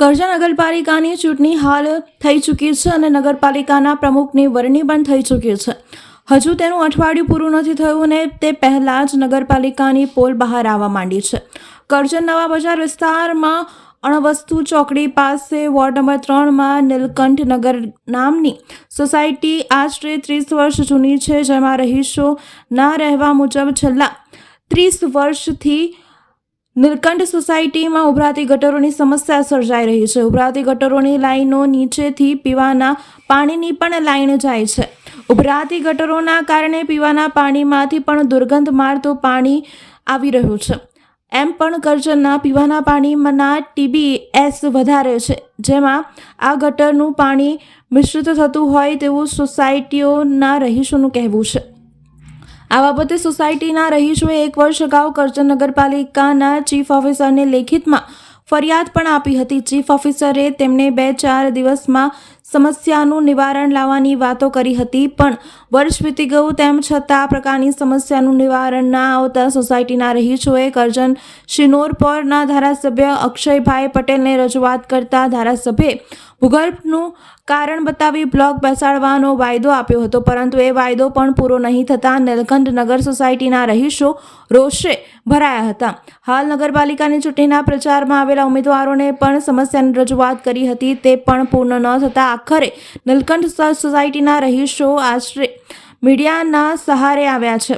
કરજણ નગરપાલિકાની ચૂંટણી હાલ થઈ ચૂકી છે અને નગરપાલિકાના પ્રમુખની વરણી પણ થઈ ચૂકી છે. હજુ તેનું અઠવાડિયું પૂરું નથી થયું ને તે પહેલાં જ નગરપાલિકાની પોલ બહાર આવવા માંડી છે. કરજણ નવા બજાર વિસ્તારમાં અણવસ્તુ ચોકડી પાસે વોર્ડ નંબર ત્રણમાં નીલકંઠ નગર નામની સોસાયટી આશરે ત્રીસ વર્ષ જૂની છે, જેમાં રહીશો ના રહેવા મુજબ છેલ્લા ત્રીસ વર્ષથી નીલકંઠ સોસાયટીમાં ઉભરાતી ગટરોની સમસ્યા સર્જાઈ રહી છે. ઉભરાતી ગટરોની લાઈનો નીચેથી પીવાના પાણીની પણ લાઈન જાય છે. ઉભરાતી ગટરોના કારણે પીવાના પાણીમાંથી પણ દુર્ગંધ મારતું પાણી આવી રહ્યું છે. એમ પણ કરજણના પીવાના પાણીમાંના ટીબી એસ વધારે છે. જેમાં આ ગટરનું પાણી મિશ્રિત થતું હોય તેવું સોસાયટીઓના રહીશોનું કહેવું છે. આ બાબતે સોસાયટીના રહીશોએ એક વર્ષ અગાઉ કરજણ નગરપાલિકાના ચીફ ઓફિસરને લેખિતમાં ફરિયાદ પણ આપી હતી. ચીફ ઓફિસરે તેમને બે ચાર દિવસમાં સમસ્યાનું નિવારણ લાવવાની વાતો કરી હતી, પણ વર્ષ વીતી ગયું તેમ છતાં આ પ્રકારની સમસ્યાનું નિવારણ ના આવતા સોસાયટીના રહીશોએ કરજણ શિનોરપોરના ધારાસભ્ય અક્ષયભાઈ પટેલને રજૂઆત કરતા ધારાસભ્યે ભૂગર્ભનું કારણ બતાવી બ્લોક બેસાડવાનો વાયદો આપ્યો હતો, પરંતુ એ વાયદો પણ પૂરો નહીં થતાં નીલકંઠ નગર સોસાયટીના રહીશો રોષે ભરાયા હતા. હાલ નગરપાલિકાની ચૂંટણીના પ્રચારમાં આવેલા ઉમેદવારોને પણ સમસ્યાની રજૂઆત કરી હતી, તે પણ પૂર્ણ ન થતાં આખરે નીલકંઠ સોસાયટીના રહીશો આશરે મીડિયાના સહારે આવ્યા છે.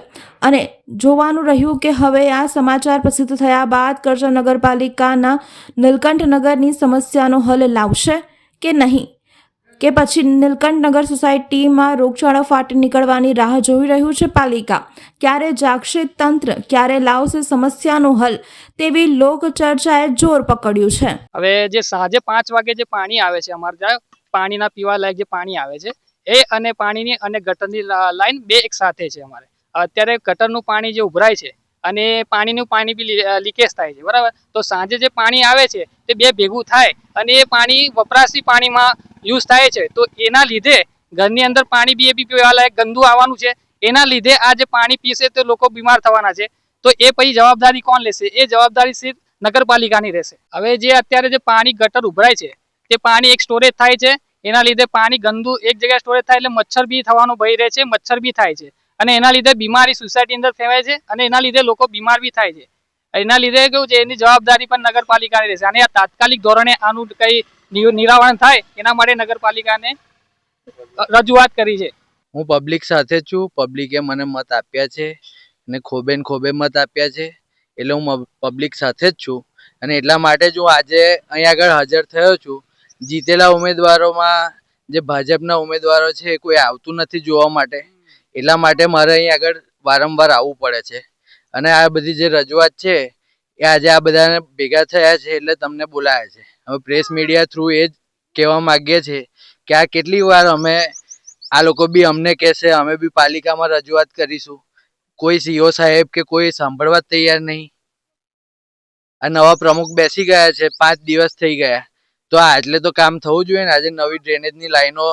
અને જોવાનું રહ્યું કે હવે આ સમાચાર પ્રસિદ્ધ થયા બાદ કરજણ નગરપાલિકાના નીલકંઠ નગરની સમસ્યાનો હલ લાવશે. કે નહીં? કે પછી નીલકંઠનગર સોસાયટીમાં રોગચાળો ફાટી નીકળવાની રાહ જોઈ રહ્યું છે પાલિકા? ક્યારે જાગશે તંત્ર? ક્યારે લાવશે સમસ્યાનો હલ? તેવી લોક ચર્ચાએ જોર પકડ્યું છે. હવે જે સાંજે પાંચ વાગે જે પાણી આવે છે અમારે ત્યાં, પાણીના પીવા લાયક જે પાણી આવે છે, એ અને પાણીની અને ગટરની લાઈન બે એક સાથે છે અમારે. અત્યારે ગટરનું પાણી જે ઉભરાય છે અને પાણીનું પાણી બી લીકેજ થાય છે, બરાબર? તો સાંજે જે પાણી આવે છે, તે બે ભેગું થાય અને એ પાણી વપરાશી પાણીમાં યુઝ થાય છે. તો એના લીધે ઘરની અંદર પાણી બી એ બી પીવાલાયક ગંદુ આવવાનું છે. એના લીધે આ જે પાણી પીશે તો લોકો બીમાર થવાના છે. તો એ પછી જવાબદારી કોણ લેશે? એ જવાબદારી સિર્ફ નગરપાલિકાની રહેશે. હવે જે અત્યારે જે પાણી ગટર ઉભરાય છે, તે પાણી એક સ્ટોરેજ થાય છે. એના લીધે પાણી ગંદુ એક જગ્યાએ સ્ટોરેજ થાય એટલે મચ્છર બી થવાનો ભય રહે છે, મચ્છર બી થાય છે. અને એના લીધે બીમારી સોસાયટી અંદર ફેલાય છે અને એના લીધે લોકો બીમાર બી થાય છે. એના લીધે કેવું છે, એની જવાબદારી પણ નગરપાલિકાની રહેશે અને આ તાત્કાલિક ધોરણે આનું કઈ નિરાવરણ થાય, એના માટે નગરપાલિકાને રજૂઆત કરી છે. હું પબ્લિક સાથે છું પબ્લિકે મને મત આપ્યા છે અને ખોબે ખોબે મત આપ્યા છે, એટલે હું પબ્લિક સાથે જ છું. અને એટલા માટે જ હું આજે અહીંયા આગળ હાજર થયો છું. જીતેલા ઉમેદવારોમાં જે ભાજપના ઉમેદવારો છે એ કોઈ આવતું નથી જોવા માટે. એટલા માટે મારે અહીં આગળ વારંવાર આવવું પડે છે. અને આ બધી જે રજૂઆત છે, એ આજે આ બધાને ભેગા થયા છે એટલે તમને બોલાયા છે. હવે પ્રેસ મીડિયા થ્રુ એ જ કહેવા માગીએ છીએ કે આ કેટલી વાર અમે, આ લોકો બી અમને કહેશે, અમે બી પાલિકામાં રજૂઆત કરીશું. કોઈ સીઓ સાહેબ કે કોઈ સાંભળવા તૈયાર નહીં. આ નવા પ્રમુખ બેસી ગયા છે, પાંચ દિવસ થઈ ગયા. તો આ એટલે તો કામ થવું જોઈએ ને, આજે નવી ડ્રેનેજની લાઈનો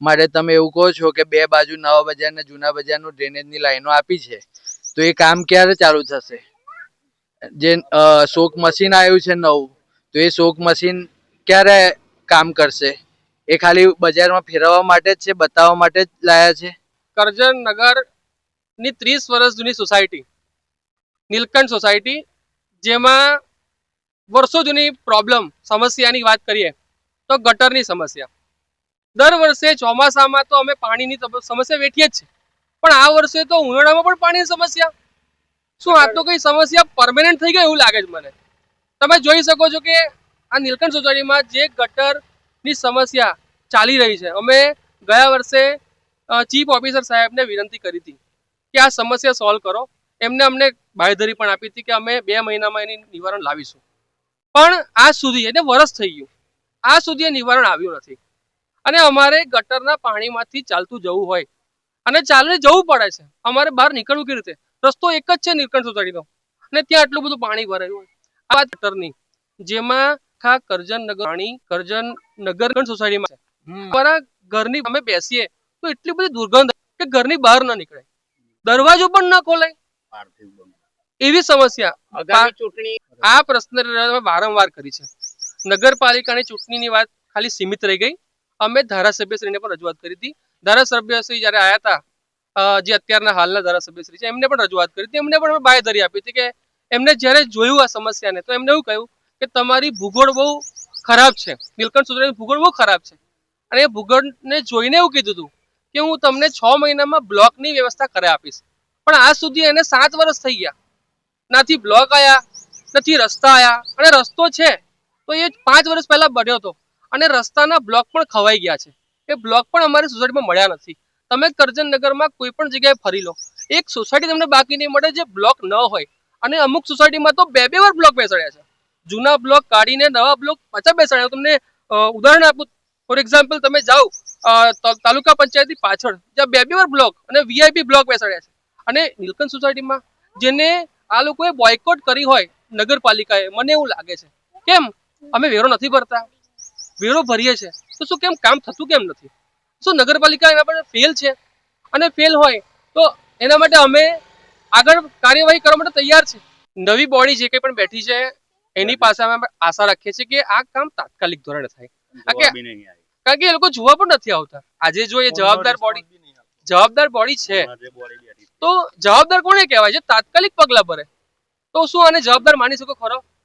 માટે તમે એવું કહો છો કે બે બાજુ નવા બજાર ને જૂના બજારનું ડ્રેનેજની લાઈનો આપી છે, તો એ કામ ક્યારે ચાલુ થશે? જે શોક મશીન આવ્યું છે નવું, તો એ શોક મશીન ક્યારે કામ કરશે? એ ખાલી બજારમાં ફેરવવા માટે જ છે, બતાવવા માટે જ લાયા છે? કરજણ નગરની ત્રીસ વર્ષ જૂની સોસાયટી નીલકંઠ સોસાયટી જેમાં વર્ષો જૂની પ્રોબ્લેમ સમસ્યાની વાત કરીએ, તો ગટરની સમસ્યા. દર વર્ષે ચોમાસામાં તો અમે પાણીની સમસ્યા વેઠીએ જ છે પણ આ વર્ષે તો ઉનાળામાં પણ પાણીની સમસ્યા. શું આ તો કઈ સમસ્યા પરમેનન્ટ થઈ ગઈ એવું લાગે છે મને. તમે જોઈ શકો છો કે આ નીલકંઠ સોસાયટીમાં જે ગટરની સમસ્યા ચાલી રહી છે, અમે ગયા વર્ષે ચીફ ઓફિસર સાહેબને વિનંતી કરી હતી કે આ સમસ્યા સોલ્વ કરો. એમને અમને બાંયધરી પણ આપી હતી કે અમે બે મહિનામાં એની નિવારણ લાવીશું. પણ આજ સુધી, એટલે વરસ થઈ ગયું. આજ સુધી એ નિવારણ આવ્યું નથી. અને અમારે ગટરના પાણીમાંથી ચાલતું જવું હોય. અને ચાલીને જવું પડે છે. અમારે બહાર નીકળવું કેવી રીતે? રસ્તો એક જ છે નીલકંઠ સોસાયટીનો અને ત્યાં આટલું બધું પાણી ભરાયું હોય. આ વાત ગટરની. જેમાં ખા કરજન નગર પાણી કરજન નગર સોસાયટીમાં છે. અમારા ઘરની અમે બેસીએ તો એટલી બધી દુર્ગંધ કે ઘરની બહાર ન નીકળે. દરવાજો પણ ન ખોલાય એવી સમસ્યા. ચૂંટણી આ પ્રશ્ન વારંવાર કરી છે. નગરપાલિકાની ચૂંટણીની વાત ખાલી સીમિત રહી ગઈ. અમે ધારાસભ્યશ્રીને પણ રજૂઆત કરી હતી. ધારાસભ્યશ્રી જ્યારે આવ્યા હતા જે અત્યારના હાલના ધારાસભ્યશ્રી છે, એમને પણ રજૂઆત કરી હતી. એમને પણ બાંયધરી આપી હતી કે એમને જ્યારે જોયું આ સમસ્યાને, તો એમને એવું કહ્યું કે તમારી ભૂગોળ બહુ ખરાબ છે. નીલકંઠ સોસાયટીની ભૂગોળ બહુ ખરાબ છે. અને એ ભૂગોળને જોઈને એવું કીધું હતું કે હું તમને છ મહિનામાં બ્લોકની વ્યવસ્થા કરી આપીશ. પણ આજ સુધી એને સાત વર્ષ થઈ ગયા. નાથી બ્લોક આવ્યા નથી રસ્તા આવ્યા અને રસ્તો છે, તો એ પાંચ વર્ષ પહેલા બન્યો હતો અને રસ્તાના બ્લોક પણ ખવાઈ ગયા છે. એ બ્લોક પણ અમારી સોસાયટીમાં મળ્યા નથી. તમે કરજણ નગરમાં કોઈ પણ જગ્યાએ ફરી લો. એક સોસાયટી તમને બાકી નહીં મળે જે બ્લોક ન હોય. અને અમુક સોસાયટીમાં તો બે બે વાર બ્લોક બેસાડ્યા છે. જૂના બ્લોક કાઢીને નવા બ્લોક પાછા બેસાડ્યા. તમને ઉદાહરણ આપું. ફોર એક્ઝામ્પલ તમે જાઓ તાલુકા પંચાયતની પાછળ, જ્યાં બે બે વાર બ્લોક અને વીઆઈપી બ્લોક બેસાડ્યા છે. અને નીલકંઠ સોસાયટીમાં, જેને આ લોકોએ બોયકોટ કરી હોય નગરપાલિકાએ, મને એવું લાગે છે. કેમ? અમે વેરો નથી ભરતા. વેરો ભરીએ છીએ તો શું કેમ કામ થતું કેમ નથી? શું નગરપાલિકા એના પર ફેલ છે? અને ફેલ હોય તો એના માટે અમે આગળ કાર્યવાહી કરવા માટે તૈયાર છે. નવી બોડી જે કંઈ પણ બેઠી છે એની પાસે અમે આશા રાખીએ છીએ કે આ કામ તાત્કાલિક ધોરણે થાય. કારણ કે એ લોકો જોવા પણ નથી આવતા. આજે જો એ જવાબદાર બોડી જવાબદાર બોડી છે. તો જવાબદાર કોને કહેવાય? છે તાત્કાલિક પગલા ભરે. તો શું આને જવાબદાર માની શકો ખરો?